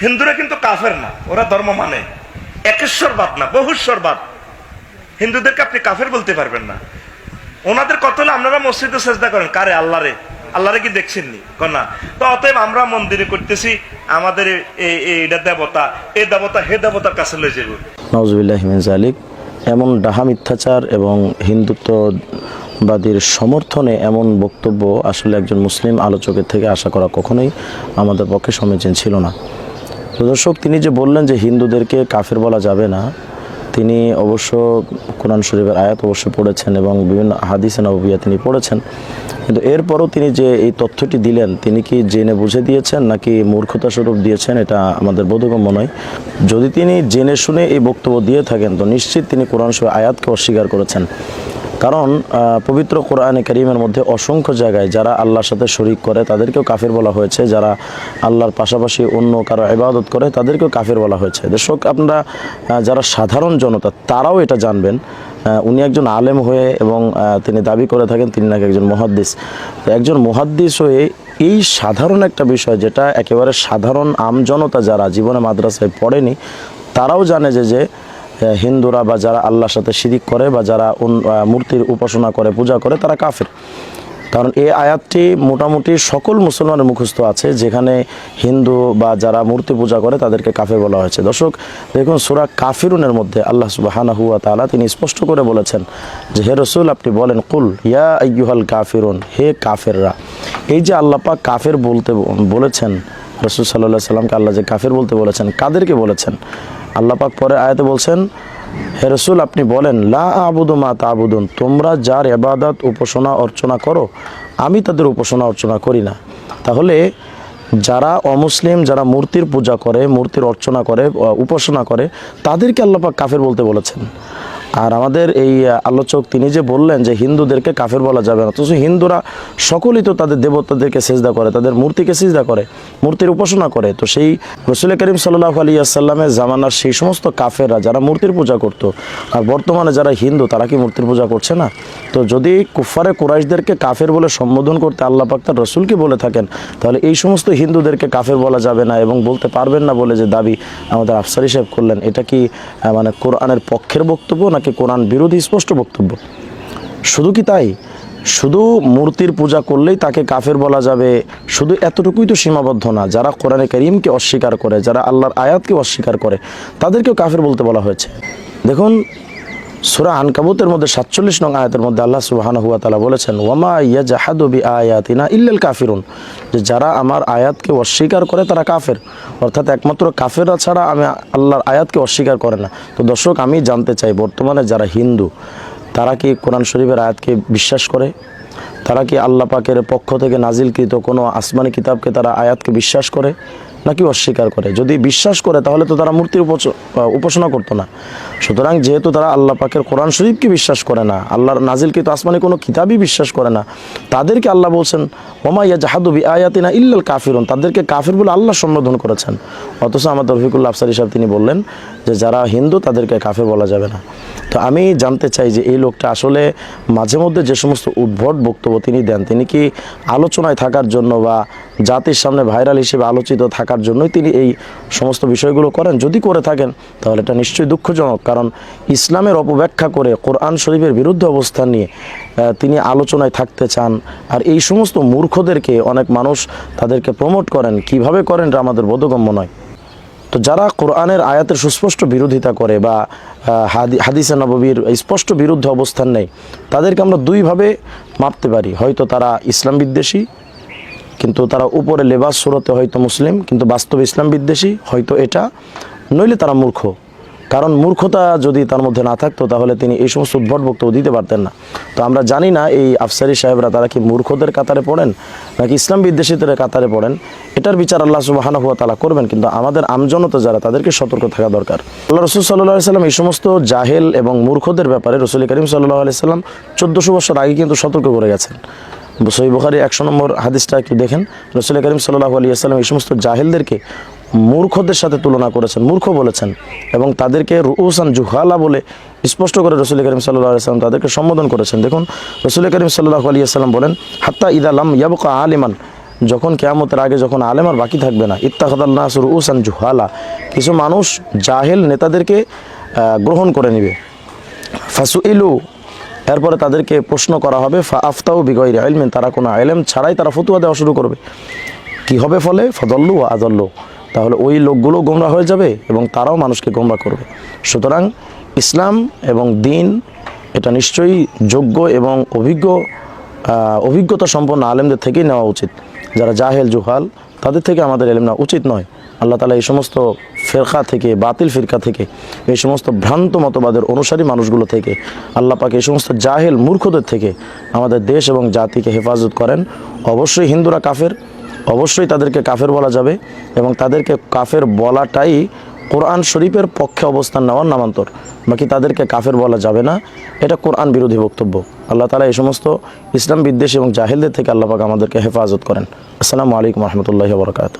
হিন্দুরা কিন্তু কাফের না, ওরা ধর্ম মানে। একেশ্বরবাদ না বহুশ্বরবাদ হিন্দুদেরকে আপনি কাফের বলতে পারবেন না। ওনাদের কত হলে আপনারা মসজিদে চেষ্টা করেন, কারে? আল্লাহরে। আল্লাহরে কি দেখছেননি? না। তো অতএব আমরা মন্দিরে করতেছি, আমাদের এই- দেবতা, এ দেবতা, হে দেবতার কাছে লয়ে যাব নজবিল্লাহ হিমিন জালিক এমন ডাহা মিথ্যাচার এবং হিন্দুত্ববাদীর সমর্থনে এমন বক্তব্য আসলে একজন মুসলিম আলোচকের থেকে আশা করা কখনোই আমাদের পক্ষে সমীচীন ছিল না। তো দর্শক, তিনি যে বললেন যে হিন্দুদেরকে কাফের বলা যাবে না, তিনি অবশ্য কোরআন শরীফের আয়াত অবশ্য পড়েছেন এবং বিভিন্ন হাদিসে নবিয়া তিনি পড়েছেন। কিন্তু এরপরও তিনি যে এই তথ্যটি দিলেন, তিনি কি জেনে বুঝে দিয়েছেন নাকি মূর্খতা স্বরূপ দিয়েছেন, এটা আমাদের বোধগম্য নয়। যদি তিনি জেনে শুনে এই বক্তব্য দিয়ে থাকেন, তো নিশ্চিত তিনি কোরআন শরীফ আয়াতকে অস্বীকার করেছেন। কারণ পবিত্র কোরআনে করিমের মধ্যে অসংখ্য জায়গায় যারা আল্লাহর সাথে শরিক করে, তাদেরকেও কাফির বলা হয়েছে। যারা আল্লাহর পাশাপাশি অন্য কারও ইবাদত করে, তাদেরকেও কাফির বলা হয়েছে। দর্শক, আপনারা যারা সাধারণ জনতা, তারাও এটা জানবেন। উনি একজন আলেম হয়ে এবং তিনি দাবি করে থাকেন, তিনি নাকি একজন মহাদ্দিস। একজন মহাদ্দিস হয়ে এই সাধারণ একটা বিষয় যেটা একেবারে সাধারণ আমজনতা যারা জীবনে মাদ্রাসায় পড়েনি, তারাও জানে যে যে হিন্দুরা বা যারা আল্লাহর সাথে শিরিক করে বা যারা মূর্তির উপাসনা করে, পূজা করে, তারা কাফের। কারণ এই আয়াতটি মোটামুটি সকল মুসলমানের মুখস্থ আছে, যেখানে হিন্দু বা যারা মূর্তি পূজা করে তাদেরকে কাফের বলা হয়েছে। দর্শক, দেখুন, সুরা কাফিরুনের মধ্যে আল্লাহ সুবাহানা হুয়া তাআলা তিনি স্পষ্ট করে বলেছেন যে, হে রসুল, আপনি বলেন, কুল, ইয়া আইয়ুহাল কাফিরুন হে কাফেররা। এই যে আল্লাহ পাক কাফের বলতে বলেছেন, রসুল সাল্লাহ সাল্লামকে আল্লাহ যে কাফের বলতে বলেছেন, কাদেরকে বলেছেন? আল্লাহ পাক পরে আয়াতে বলছেন, হে রসুল, আপনি বলেন, লা আবুদু মা তাবুদুন, তোমরা যার এবাদত উপাসনা, অর্চনা করো, আমি তাদের উপাসনা, অর্চনা করি না। তাহলে যারা অমুসলিম, যারা মূর্তির পূজা করে, মূর্তির অর্চনা করে উপাসনা করে, তাদেরকে আল্লাপাক কাফের বলতে বলেছেন। আর আমাদের এই আলোচক তিনি যে বললেন যে হিন্দুদেরকে কাফের বলা যাবে না, অথচ হিন্দুরা সকলেই তো তাদের দেবতাদেরকে সেজদা করে, তাদের মূর্তিকে সেজদা করে, মূর্তির উপাসনা করে। তো সেই রসুল করিম সাল্লাহ আলী আসাল্লামের জামানার সেই সমস্ত কাফেররা যারা মূর্তির পূজা করতো, আর বর্তমানে যারা হিন্দু তারা কি মূর্তির পূজা করছে না? তো যদি কুফারে কুরাইশদেরকে কাফের বলে সম্বোধন করতে আল্লাহ পাক তার রসুলকে বলে থাকেন, তাহলে এই সমস্ত হিন্দুদেরকে কাফের বলা যাবে না এবং বলতে পারবেন না বলে যে দাবি আমাদের আফসারি সাহেব করলেন। এটা কি মানে কোরআনের পক্ষের বক্তব্য নাকি কোরআন বিরোধী স্পষ্ট বক্তব্য। শুধু কি তাই? শুধু মূর্তির পূজা করলেই তাকে কাফের বলা যাবে, শুধু এতটুকুই তো সীমাবদ্ধ না। যারা কোরআনে করিমকে অস্বীকার করে, যারা আল্লাহর আয়াতকে অস্বীকার করে, তাদেরকেও কাফের বলতে বলা হয়েছে। দেখুন সুরা আনকাবুতের মধ্যে সাতচল্লিশ নং আয়াতের মধ্যে আল্লাহ সুবাহানা হুয়া তালা বলেছেন, ওয়ামা ইয়া জাহাদু বি আয়াতিনা ইল্লাল কাফিরুন যে যারা আমার আয়াতকে অস্বীকার করে তারা কাফের। অর্থাৎ একমাত্র কাফেররা ছাড়া আমি আল্লাহর আয়াতকে অস্বীকার করে না। তো দর্শক, আমি জানতে চাই, বর্তমানে যারা হিন্দু, তারা কি কোরআন শরীফের আয়াতকে বিশ্বাস করে? তারা কি আল্লাহ পাকের পক্ষ থেকে নাজিলকৃত কোনো আসমানি কিতাবকে তারা আয়াতকে বিশ্বাস করে? নাকি অস্বীকার করে? যদি বিশ্বাস করে, তাহলে তো তারা মূর্তির উপাসনা করতো না। সুতরাং যেহেতু তারা আল্লাহ পাকের কোরআন শরীফকে বিশ্বাস করে না, আল্লাহর নাজিলকৃত আসমানি কোনো কিতাবই বিশ্বাস করে না, তাদেরকে আল্লাহ বলছেন ওমাইয়া জাহাদুবি আয়াতিনা ইল্লাল কাফিরুন তাদেরকে কাফির বলে আল্লাহ সম্বোধন করেছেন। অথচ আমাদের রফিকুল্লা আফসারি সাহেব তিনি বললেন যে, যারা হিন্দু, তাদেরকে কাফের বলা যাবে না। তো আমি জানতে চাই যে, এই লোকটা আসলে মাঝে মধ্যে যে সমস্ত উদ্ভট বক্তব্য তিনি দেন, তিনি কি আলোচনায় থাকার জন্য বা জাতির সামনে ভাইরাল হিসেবে আলোচিত থাকার জন্যই তিনি এই সমস্ত বিষয়গুলো করেন। যদি করে থাকেন, তাহলে এটা নিশ্চয়ই দুঃখজনক। কারণ ইসলামের অপব্যাখ্যা করে কোরআন শরীফের বিরুদ্ধে অবস্থান নিয়ে তিনি আলোচনায় থাকতে চান। আর এই সমস্ত মূর্খদেরকে অনেক মানুষ তাদেরকে প্রমোট করেন। কীভাবে করেন এটা আমাদের বোধগম্য নয়। তো যারা কোরআনের আয়াতের সুস্পষ্ট বিরোধিতা করে বা হাদি- হাদিসে নববীর স্পষ্ট বিরুদ্ধে অবস্থান নেই তাদেরকে আমরা দুইভাবে মাপতে পারি। হয়তো তারা ইসলাম বিদ্বেষী কিন্তু তারা উপরে লেবাস সুরতে হয়তো মুসলিম, কিন্তু বাস্তবে ইসলাম বিদ্বেষী, হয়তো এটা। নইলে তারা মূর্খ। কারণ মূর্খতা যদি তার মধ্যে না থাকতো, তাহলে তিনি এই সমস্ত উদ্ভট বক্তব্য দিতে পারতেন না। তো আমরা জানি না এই আফসারি সাহেবরা তারা কি মূর্খদের কাতারে পড়েন, নাকি ইসলাম বিদ্বেষীদের কাতারে পড়েন? এটার বিচার আল্লাহ সুবাহানা হুয়া তালা করবেন, কিন্তু আমাদের আমজনতা যারা, তাদেরকে সতর্ক থাকা দরকার। আল্লাহ রসুল সাল্লাহ সাল্লাম এই সমস্ত জাহেল এবং মূর্খদের ব্যাপারে রসুল করিম সাল্লাহ আলি সাল্লাম চোদ্দোশো বছর আগে কিন্তু সতর্ক করে গেছেন। সই বুখারি একশো নম্বর হাদিসটা একটু দেখেন। রসুল করিম সাল্লাহ আলী আসসালাম এই সমস্ত জাহিলদেরকে মূর্খদের সাথে তুলনা করেছেন, মূর্খ বলেছেন এবং তাদেরকে রুউসান জুহালা বলে স্পষ্ট করে রসুল করিম সাল্লাহ আলিয়াল্লাম তাদেরকে সম্বোধন করেছেন। দেখুন, রসুল করিম সাল্লাহ আলী আসসালাম বলেন, হাত্তা ইদালাম ইয়াবকা আলিমান যখন কেয়ামতের আগে যখন আলেম আর বাকি থাকবে না ইত্তাখাদাল নাসুর উসান জুহালা কিছু মানুষ জাহেল নেতাদেরকে গ্রহণ করে নিবে। ফাসু ইলু এরপরে তাদেরকে প্রশ্ন করা হবে ফা আফতাউ বিগয়ের আইলমেন তারা কোনো আলেম ছাড়াই তারা ফতুয়া দেওয়া শুরু করবে। কি হবে ফলে? ফদল্লু ও আদল্লু। তাহলে ওই লোকগুলো গোমরা হয়ে যাবে এবং তারাও মানুষকে গোমরা করবে। সুতরাং ইসলাম এবং দিন, এটা নিশ্চয়ই যোগ্য এবং অভিজ্ঞ অভিজ্ঞতা সম্পন্ন আলেমদের থেকেই নেওয়া উচিত। যারা জাহেল, জুহাল, তাদের থেকে আমাদের এলেম নেওয়া উচিত নয়। আল্লাহ তালা এই সমস্ত ফেরকা থেকে, বাতিল ফিরকা থেকে, এই সমস্ত ভ্রান্ত মতবাদের অনুসারী মানুষগুলো থেকে, আল্লাহ পাকে এই সমস্ত জাহেল মূর্খদের থেকে আমাদের দেশ এবং জাতিকে হেফাজত করেন। অবশ্যই হিন্দুরা কাফের, অবশ্যই তাদেরকে কাফের বলা যাবে এবং তাদেরকে কাফের বলাটাই কোরআন শরীফের পক্ষে অবস্থান নেওয়ার নামান্তর। বাকি তাদেরকে কাফের বলা যাবে না। এটা কোরআন বিরোধী বক্তব্য। আল্লাহ তালা এই সমস্ত ইসলাম বিদ্বেষ এবং জাহেলদের থেকে আল্লাহ পাক আমাদেরকে হেফাজত করেন। আসসালামু আলাইকুম রহমতুল্লাহ বরকাত